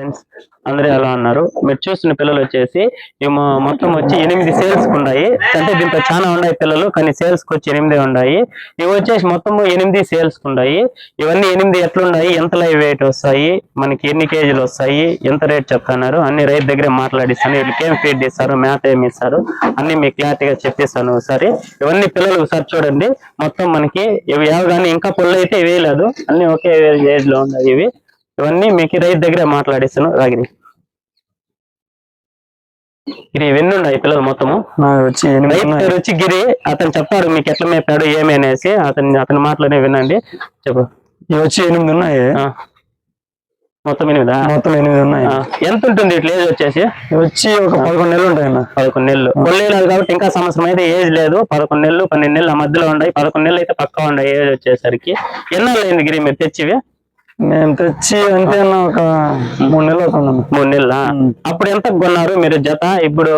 Friends అందరూ ఎలా ఉన్నారు? మీరు చూస్తున్న పిల్లలు వచ్చేసి మొత్తం వచ్చి ఎనిమిది సేల్స్ ఉన్నాయి. అంటే దీంట్లో చాలా ఉన్నాయి పిల్లలు కానీ సేల్స్కి వచ్చి ఎనిమిది ఉన్నాయి. ఇవి వచ్చేసి మొత్తం ఎనిమిది సేల్స్ ఉన్నాయి. ఇవన్నీ ఎనిమిది ఎట్లున్నాయి? ఎంత లైవ్ వెయిట్ వస్తాయి? మనకి ఎన్ని కేజీలు వస్తాయి? ఎంత రేట్ చెప్తున్నారు? అన్ని రైతు దగ్గరే మాట్లాడిస్తాను. వీళ్ళకి ఏం ఫీడ్ ఇస్తారు మ్యాథ్ ఏమి ఇస్తారు? అన్ని మీకు క్లారిటీగా చెప్పిస్తాను ఒకసారి. ఇవన్నీ పిల్లలు ఒకసారి చూడండి. మొత్తం మనకి ఇవి ఏవి కానీ ఇంకా పుల్ల అయితే వేయలేదు అన్ని ఒకే ఏజ్లో ఉన్నాయి ఇవి. ఇవన్నీ మీకు రైతు దగ్గరే మాట్లాడిస్తాను రాగిరి ఇది ఇవన్నీ ఉన్నాయి పిల్లలు మొత్తము? వచ్చి రైతు. పేరు వచ్చి గిరి అతను చెప్తాడు మీకు ఎట్లా మేపాడు ఏమి అనేసి అతని అతని మాటలోనే వినండి. చెప్పు. వచ్చి ఎనిమిది ఉన్నాయి. మొత్తం ఎనిమిదా? మొత్తం ఎనిమిది ఉన్నాయి. ఎంత ఉంటుంది ఇట్లా ఏజ్ వచ్చేసి? వచ్చి ఒక పదకొండు నెలలు ఉంటాయి అన్న. పదకొండు నెలలు. కొల్లేలేదు కాబట్టి ఇంకా సంవత్సరం అయితే ఏజ్ లేదు. పదకొండు నెలలు పన్నెండు నెలలు ఆ మధ్యలో ఉన్నాయి. పదకొండు నెలలు అయితే పక్కా ఉన్నాయి ఏజ్ వచ్చేసరికి. ఎన్నాళ్ళు అయింది గిరి మీరు తెచ్చివి? మేము తెచ్చి అంతే అన్న ఒక మూడు నెలలు అవుతుంది మూడు నెలల. అప్పుడు ఎంత కొన్నారు మీరు జత? ఇప్పుడు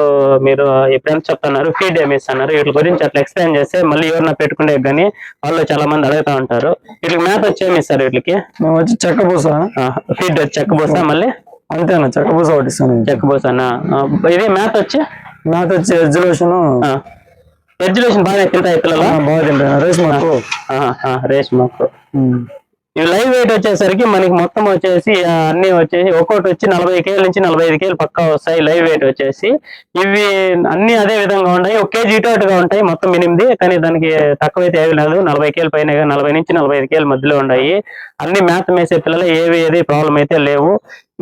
మీరు ఇప్పుడు ఎంత చెప్తున్నారు? ఫీడ్ ఏమి ఇస్తున్నారు వీటి గురించి అట్లా ఎక్స్ప్లెయిన్ చేస్తే మళ్ళీ ఎవరన్నా పెట్టుకునే కానీ వాళ్ళు చాలా మంది అడుగుతా ఉంటారు. వీటికి మేత వచ్చి ఏమి ఇస్తారు వీటికి? మేము వచ్చి చెక్క పూస. ఫీడ్ వచ్చి చెక్క పోసా మళ్ళీ? అంతే అన్న చెక్క పూస ఒకటి ఇస్తాను చెక్క పోసానా ఆ, ఇది మేత వచ్చి? నాతో వచ్చి ఎగ్జిబిషన్ ఎడ్యుకేషన్ బాగా తింటాయి పిల్లలు? బాగా తింటాను రైస్ మాకు. రేస్ మొక్కు ఈ లైవ్ వెయిట్ వచ్చేసరికి మనకి మొత్తం వచ్చేసి అన్ని వచ్చేసి ఒక్కొక్కటి వచ్చి నలభై కేజీ నుంచి నలభై ఐదు కేజీలు పక్కా వస్తాయి లైవ్ వెయిట్ వచ్చేసి. ఇవి అన్ని అదే విధంగా ఉంటాయి. ఒక కేజీ ఇటు అటుగా ఉంటాయి మొత్తం ఎనిమిది కానీ దానికి తక్కువైతే ఏవి లేదు. నలభై కేజీల పైన నలభై నుంచి నలభై ఐదు కేజీల మధ్యలో ఉన్నాయి అన్ని మేత మేసే పిల్లలు ఏవి ఏది ప్రాబ్లం అయితే లేవు.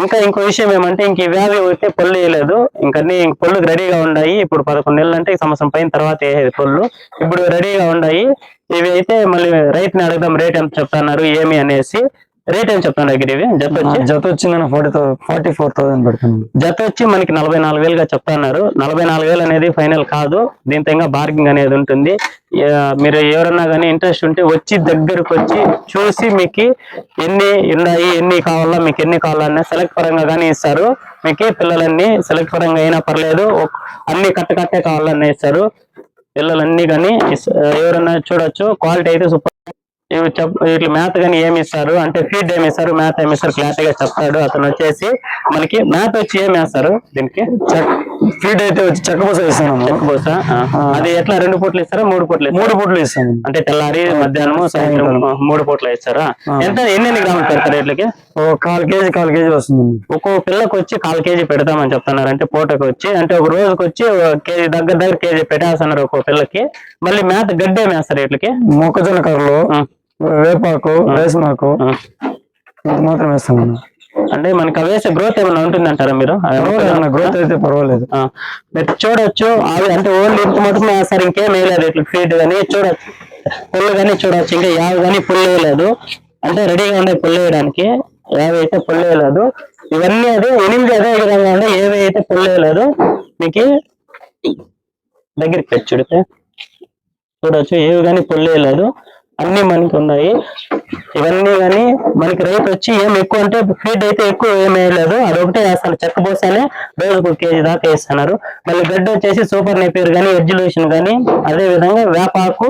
ఇంకా ఇంకో విషయం ఏమంటే ఇంక ఈ వ్యాధి అయితే పళ్ళు వేయలేదు. ఇంకన్నీ పళ్ళు రెడీగా ఉన్నాయి ఇప్పుడు పదకొండు నెలలు అంటే సంవత్సరం పైన తర్వాత వేసేది పళ్ళు. ఇప్పుడు రెడీగా ఉన్నాయి ఇవి అయితే మళ్ళీ రైతుని అడుగుదాం రేట్ ఎంత చెప్తున్నారు ఏమి అనేసి రేట్ ఏం చెప్తాను దగ్గర ఇవి? జత నా వచ్చి? జత వచ్చిందన్న ఫార్టీ ఫార్టీ ఫోర్ థౌసండ్ పెడతాను జత వచ్చి మనకి నలభై నాలుగు వేలుగా చెప్తున్నారు. నలభై నాలుగు వేలు అనేది ఫైనల్ కాదు. దీంతో ఇంకా బార్గింగ్ అనేది ఉంటుంది. మీరు ఎవరన్నా కానీ ఇంట్రెస్ట్ ఉంటే వచ్చి దగ్గరకు వచ్చి చూసి మీకు ఎన్ని ఉన్నాయి ఎన్ని కావాలా మీకు ఎన్ని కావాలన్నా సెలెక్ట్ పరంగా కానీ ఇస్తారు. మీకు పిల్లలన్నీ సెలెక్ట్ పరంగా అయినా పర్లేదు. అన్ని కట్ట కట్టే కావాలన్నా ఇస్తారు. పిల్లలన్నీ కానీ ఎవరన్నా చూడొచ్చు. క్వాలిటీ అయితే సూపర్ వీటి మేత కానీ ఏమి ఇస్తారు? అంటే ఫీడ్ ఏమి ఇస్తారు? మేత ఏమి ఇస్తారు? క్లారిటీగా చెప్తాడు. అతను వచ్చేసి మనకి మేత వచ్చి ఏమి వేస్తారు? దీనికి ఫీడ్ అయితే వచ్చి చెక్క పూస ఇస్తాను చెక్కబోసా అది ఎట్లా రెండు పూట్లు ఇస్తారా? మూడు పూట్లు మూడు పూట్లు ఇస్తాను అంటే తెల్లారి మధ్యాహ్నం సాయంత్రం మూడు పూట్లు ఇస్తారా ఎంత ఎన్ని గ్రాములు పెడతారు వీటికి ఓ కాల్ కేజీ కాల్ కేజీ వస్తుంది. ఒక్కో పిల్లకి వచ్చి కాల్ కేజీ పెడతామని చెప్తున్నారు. అంటే పూటకు వచ్చి అంటే ఒక రోజుకి వచ్చి కేజీ దగ్గర దగ్గర కేజీ పెట్టేస్తున్నారు ఒక్కో పిల్లకి. మళ్ళీ మేత గడ్డి వేస్తారు వీటికి మొక్కజొన్న కర్రలు. వేపాకు. ఇంత మాత్రం వేస్తాను అంటే మనకి అవి వేసే గ్రోత్ ఏమైనా ఉంటుందంటారా మీరు? పర్వాలేదు గ్రోత్ అయితే పర్వాలేదు. మీరు చూడొచ్చు అవి అంటే ఓన్లీ ఇంత మటుకు వేస్తారు ఇంకేం వేయలేదు ఇట్లా ఫీడ్ కానీ చూడొచ్చు పుల్లు కానీ చూడొచ్చు ఇంకా యావి కానీ పుల్లు వేయలేదు. అంటే రెడీగా ఉండే పుల్లు వేయడానికి యావి అయితే పుల్లు వేయలేదు. ఇవన్నీ అదే ఎనిమిది అదే విధంగా ఉండే ఏవి అయితే పుల్లు వేయలేదు మీకు దగ్గరికి పెట్టి చూడితే. చూడొచ్చు ఏవి కానీ పుల్లు వేయలేదు. అన్ని మనకి ఉన్నాయి. ఇవన్నీ కానీ మనకి రైతు వచ్చి ఏం ఎక్కువ అంటే ఫీడ్ అయితే ఎక్కువ ఏం వేయలేదు. అదొకటే వేస్తాను చెక్క పోసానే రోజుకు ఒక కేజీ దాకా వేస్తున్నారు. మళ్ళీ గడ్డ వచ్చేసి సూపర్ నేపేర్ కానీ ఎడ్యులేషన్ కానీ అదే విధంగా వేపాకు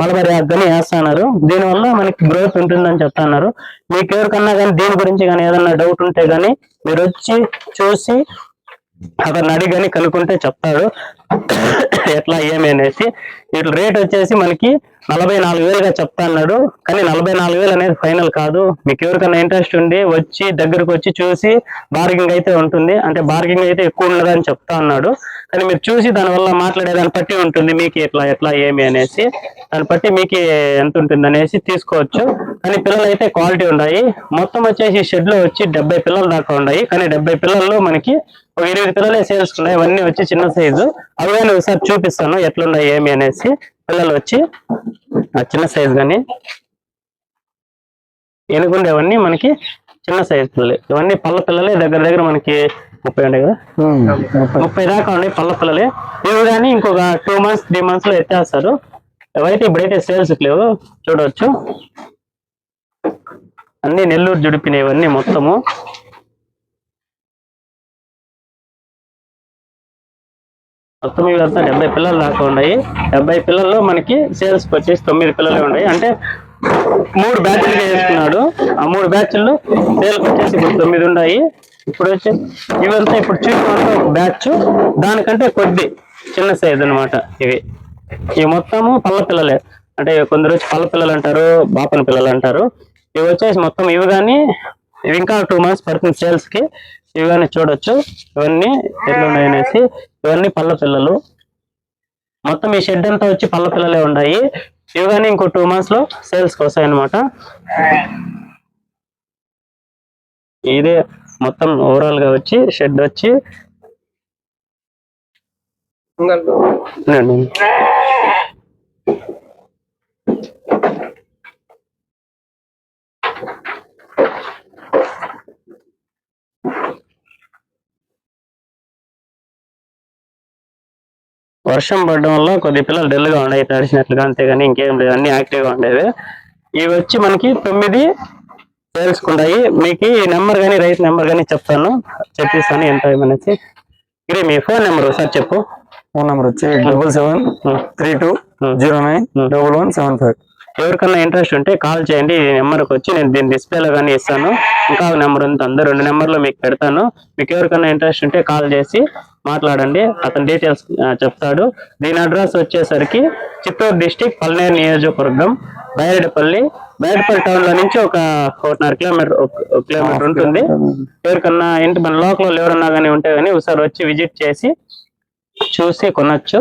మలబరి ఆకు కానీ వేస్తున్నారు. దీనివల్ల మనకి గ్రోత్ ఉంటుందని చెప్తున్నారు. మీకు ఎవరికన్నా కానీ దీని గురించి కానీ ఏదన్నా డౌట్ ఉంటే కానీ మీరు వచ్చి చూసి అతను అడిగని కనుక్కుంటే చెప్తాడు. ఎట్లా ఏమి అనేసి. వీటి రేట్ వచ్చేసి మనకి నలభై నాలుగు వేలుగా చెప్తా అన్నాడు. కానీ నలభై నాలుగు వేలు అనేది ఫైనల్ కాదు. మీకు ఎవరికైనా ఇంట్రెస్ట్ ఉండి వచ్చి దగ్గరకు వచ్చి చూసి బార్గింగ్ అయితే ఉంటుంది. అంటే బార్గింగ్ అయితే ఎక్కువ ఉండదని చెప్తా అన్నాడు. కానీ మీరు చూసి దానివల్ల మాట్లాడే దాన్ని బట్టి ఉంటుంది. మీకు ఎట్లా ఎట్లా ఏమి అనేసి. దాన్ని బట్టి మీకు ఎంత ఉంటుంది అనేసి తీసుకోవచ్చు. కానీ పిల్లలు అయితే క్వాలిటీ ఉన్నాయి మొత్తం వచ్చేసి షెడ్లో వచ్చి డెబ్బై పిల్లలు దాకా ఉన్నాయి కానీ డెబ్బై పిల్లల్లో మనకి ఒక ఎనిమిది పిల్లలే సేల్స్ ఉన్నాయి. ఇవన్నీ వచ్చి చిన్న సైజు అవి కానీ ఒకసారి చూపిస్తాను ఎట్లున్నాయి ఏమి అనేసి. పిల్లలు వచ్చి ఆ చిన్న సైజు కానీ ఎనుగుండేవన్నీ మనకి చిన్న సైజు పిల్లలు. ఇవన్నీ పళ్ళ పిల్లలే. దగ్గర దగ్గర మనకి ముప్పై ఉన్నాయి కదా? ముప్పై. దాకా ఉన్నాయి పళ్ళ పిల్లలే. ఇవి కానీ ఇంకొక టూ మంత్స్ త్రీ మంత్స్లో ఎత్తేస్తారు. ఎవరైతే ఇప్పుడైతే సేల్స్ లేవు. చూడవచ్చు అన్ని నెల్లూరు జుడిపినవన్నీ మొత్తము. మొత్తం ఇవంతా డెబ్బై పిల్లలు దాకా ఉన్నాయి. డెబ్బై పిల్లల్లో మనకి సేల్స్ వచ్చేసి తొమ్మిది పిల్లలే ఉన్నాయి. అంటే మూడు బ్యాచ్లుగా వేసుకున్నాడు ఆ మూడు బ్యాచ్లు సేల్కి వచ్చేసి ఇప్పుడు తొమ్మిది ఉన్నాయి. ఇప్పుడు వచ్చి ఇవంతా ఇప్పుడు చూసుకుంటే ఒక బ్యాచ్. దానికంటే కొద్ది చిన్న సైజ్ అన్నమాట ఇవి. ఇవి మొత్తము పల్ల పిల్లలే అంటే కొందరు వచ్చి పల్ల పిల్లలు అంటారు బాపన పిల్లలు అంటారు. ఇవి వచ్చేసి మొత్తం ఇవి కానీ ఇవి ఇంకా టూ మంత్స్ పడుతుంది సేల్స్కి. ఇవి కానీ చూడొచ్చు. ఇవన్నీ ఎట్లున్నాయి అనేసి ఇవన్నీ పల్ల పిల్లలు. మొత్తం ఈ షెడ్ అంతా వచ్చి పల్ల పిల్లలే ఉన్నాయి ఇవి కానీ ఇంకో టూ మంత్స్లో సేల్స్కి వస్తాయి అనమాట ఇదే మొత్తం ఓవరాల్గా వచ్చి షెడ్ వచ్చి. వర్షం పడడం వల్ల కొద్ది పిల్లలు డల్గా ఉన్నాయి తడిచినట్లుగా అంతేగాని ఇంకేం లేదు అన్ని యాక్టివ్గా ఉండేవి. ఇవి వచ్చి మనకి తొమ్మిది ఉన్నాయి మీకు ఈ నెంబర్ కానీ రైతు నెంబర్ కానీ చెప్తాను. చెప్పిస్తాను ఎంత ఏమనేసి ఇది మీ ఫోన్ నెంబర్ ఒకసారి చెప్పు. ఫోన్ నెంబర్ వచ్చి double seven three two zero nine double one seven five. ఎవరికన్నా ఇంట్రెస్ట్ ఉంటే కాల్ చేయండి. ఈ నెంబర్కి వచ్చి నేను దీని డిస్ప్లేలో కానీ ఇస్తాను. ఇంకా నెంబర్ ఉంది అందరు రెండు నెంబర్లు మీకు పెడతాను. మీకు ఎవరికన్నా ఇంట్రెస్ట్ ఉంటే కాల్ చేసి మాట్లాడండి. అతని డీటెయిల్స్ చెప్తాడు. దీని అడ్రస్ వచ్చేసరికి చిత్తూరు డిస్టిక్ పల్నేరు నియోజకవర్గం బైరెడ్పల్లి బైరెడ్పల్లి టౌన్లో నుంచి ఒక ఒకటిన్నర కిలోమీటర్ కిలోమీటర్ ఉంటుంది. ఎవరికన్నా ఇంటి మన లోకల్ ఎవరన్నా కానీ ఉంటే కానీ ఒకసారి వచ్చి విజిట్ చేసి చూసి కొనొచ్చు.